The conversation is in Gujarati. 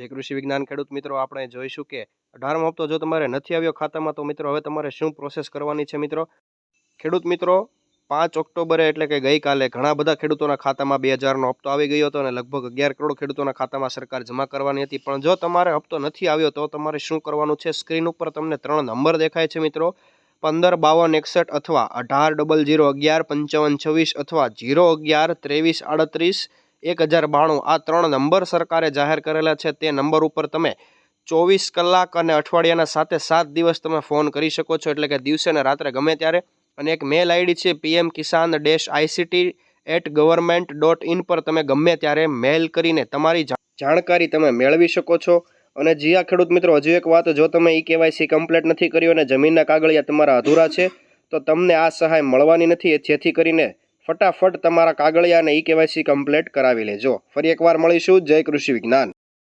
જય કૃષિ વિજ્ઞાન ખેડૂત મિત્રો આપણે જોઈશું કે અઢારમો હપ્તો જો તમારે નથી આવ્યો ખાતામાં, તો મિત્રો હવે તમારે શું પ્રોસેસ કરવાની છે મિત્રો? ખેડૂત મિત્રો, પાંચ ઓક્ટોબરે એટલે કે ગઈકાલે ઘણા બધા ખેડૂતોના ખાતામાં બે હજારનો હપ્તો આવી ગયો હતો અને લગભગ અગિયાર કરોડ ખેડૂતોના ખાતામાં સરકાર જમા કરવાની હતી. પણ જો તમારે હપ્તો નથી આવ્યો, તો તમારે શું કરવાનું છે? સ્ક્રીન ઉપર તમને ત્રણ નંબર દેખાય છે મિત્રો. પંદર, બાવન, એકસઠ અથવા અઢાર, ડબલ જીરો અગિયાર, પંચાવન, છવ્વીસ અથવા જીરો અગિયાર, ત્રેવીસ, આડત્રીસ એક હજાર બાણું. આ ત્રણ નંબર સરકારે જાહેર કરેલા છે. તે નંબર ઉપર તમે ચોવીસ કલાક અને અઠવાડિયાના સાથે સાત દિવસ તમે ફોન કરી શકો છો. એટલે કે દિવસે અને રાત્રે ગમે ત્યારે. અને એક મેલ આઈડી છે, PM Kisan dash ICT at government dot in પર તમે ગમે ત્યારે મેલ કરીને તમારી જાણકારી તમે મેળવી શકો છો. અને જી આ ખેડૂત મિત્રો, હજુ એક વાત, જો તમે ઈ કેવાયસી કમ્પ્લીટ નથી કર્યું અને જમીનના કાગળિયા તમારા અધૂરા છે, તો તમને આ સહાય મળવાની નથી. જેથી કરીને ફટાફટ તમારા કાગળિયા અને ઈ કેવાયસી કમ્પ્લીટ કરાવી લેજો. ફરી એકવાર મળીશું. જય કૃષિ વિજ્ઞાન.